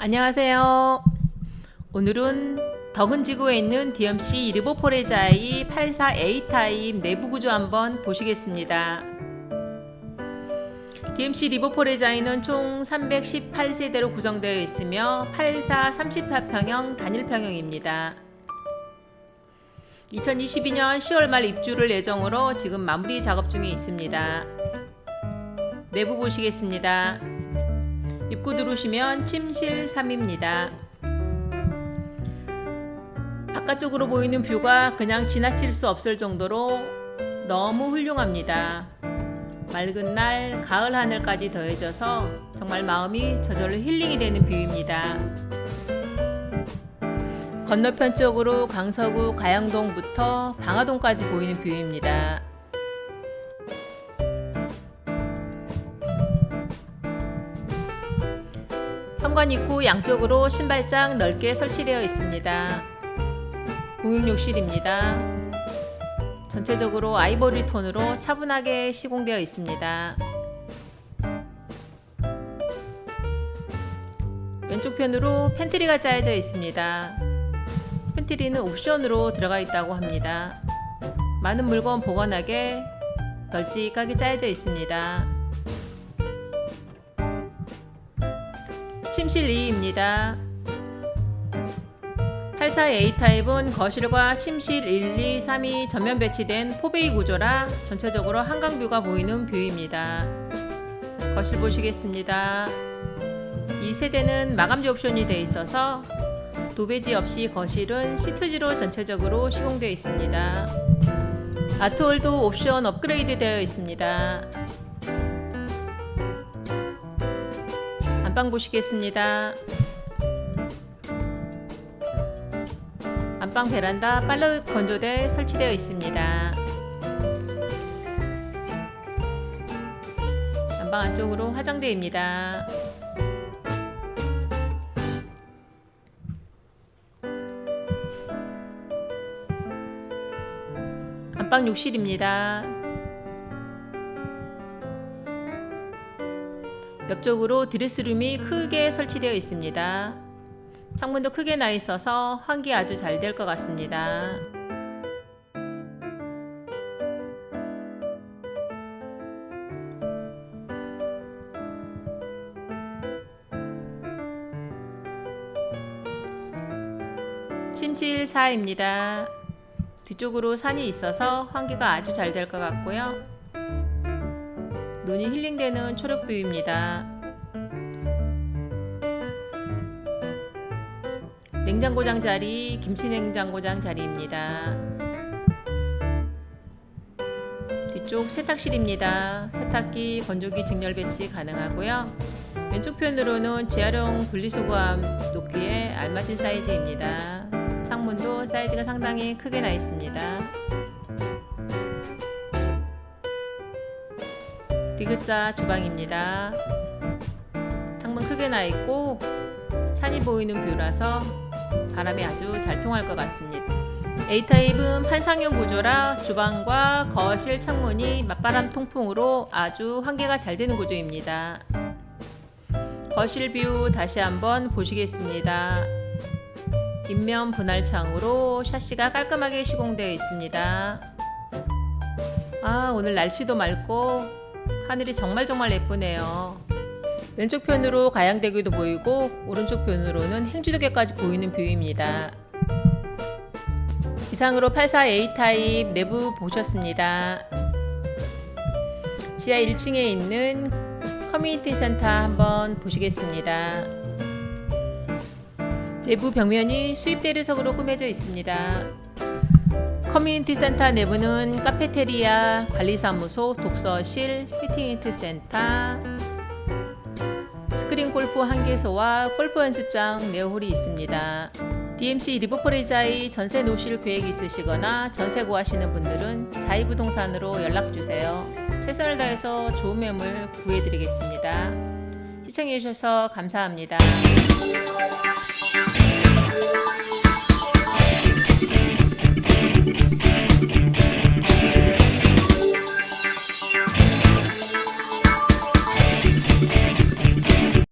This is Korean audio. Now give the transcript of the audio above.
안녕하세요. 오늘은 덕은 지구에 있는 DMC 리버포레자의 84A 타입 내부 구조 한번 보시겠습니다. DMC 리버포레자이는 총 318세대로 구성되어 있으며 84 34평형 단일 평형입니다. 2022년 10월 말 입주를 예정으로 지금 마무리 작업 중에 있습니다. 내부 보시겠습니다. 입구 들어오시면 침실 3입니다. 바깥쪽으로 보이는 뷰가 그냥 지나칠 수 없을 정도로 너무 훌륭합니다. 맑은 날, 가을 하늘까지 더해져서 정말 마음이 저절로 힐링이 되는 뷰입니다. 건너편 쪽으로 강서구 가양동부터 방화동까지 보이는 뷰입니다. 현관 입구 양쪽으로 신발장 넓게 설치되어 있습니다. 공용욕실입니다. 전체적으로 아이보리 톤으로 차분하게 시공되어 있습니다. 왼쪽 편으로 팬트리가 짜여져 있습니다. 팬트리는 옵션으로 들어가 있다고 합니다. 많은 물건 보관하게 널찍하게 짜여져 있습니다. 침실 2입니다. 84A 타입은 거실과 침실 1, 2, 3이 전면 배치된 포베이 구조라 전체적으로 한강뷰가 보이는 뷰입니다. 거실 보시겠습니다. 이 세대는 마감재 옵션이 되어 있어서 도배지 없이 거실은 시트지로 전체적으로 시공되어 있습니다. 아트홀도 옵션 업그레이드 되어 있습니다. 안방 보시겠습니다. 안방 베란다 빨래 건조대 설치되어 있습니다. 안방 안쪽으로 화장대입니다. 안방 욕실입니다. 옆쪽으로 드레스룸이 크게 설치되어 있습니다. 창문도 크게 나 있어서 환기 아주 잘 될 것 같습니다. 침실 4입니다. 뒤쪽으로 산이 있어서 환기가 아주 잘 될 것 같고요. 눈이 힐링되는 초록뷰입니다. 냉장고장 자리, 김치 냉장고장 자리입니다. 뒤쪽 세탁실입니다. 세탁기, 건조기 직렬 배치 가능하고요. 왼쪽 편으로는 재활용 분리수거함 놓기에 알맞은 사이즈입니다. 창문도 사이즈가 상당히 크게 나 있습니다. 디귿자 주방입니다. 창문 크게 나 있고 산이 보이는 뷰라서 바람이 아주 잘 통할 것 같습니다. A타입은 판상형 구조라 주방과 거실 창문이 맞바람 통풍으로 아주 환기가 잘 되는 구조입니다. 거실 뷰 다시 한번 보시겠습니다. 인면 분할창으로 샤시가 깔끔하게 시공되어 있습니다. 아, 오늘 날씨도 맑고 하늘이 정말 정말 예쁘네요. 왼쪽 편으로 가양대교도 보이고 오른쪽 편으로는 행주도교까지 보이는 뷰입니다. 이상으로 84A 타입 내부 보셨습니다. 지하 1층에 있는 커뮤니티 센터 한번 보시겠습니다. 내부 벽면이 수입 대리석으로 꾸며져 있습니다. 커뮤니티 센터 내부는 카페테리아, 관리사무소, 독서실, 피팅히트 센터, 스크린 골프 한 개소와 골프 연습장 네홀이 있습니다. DMC 리버포레자의 전세 놓으실 계획 있으시거나 전세 구하시는 분들은 자이부동산으로 연락 주세요. 최선을 다해서 좋은 매물 구해드리겠습니다. 시청해주셔서 감사합니다.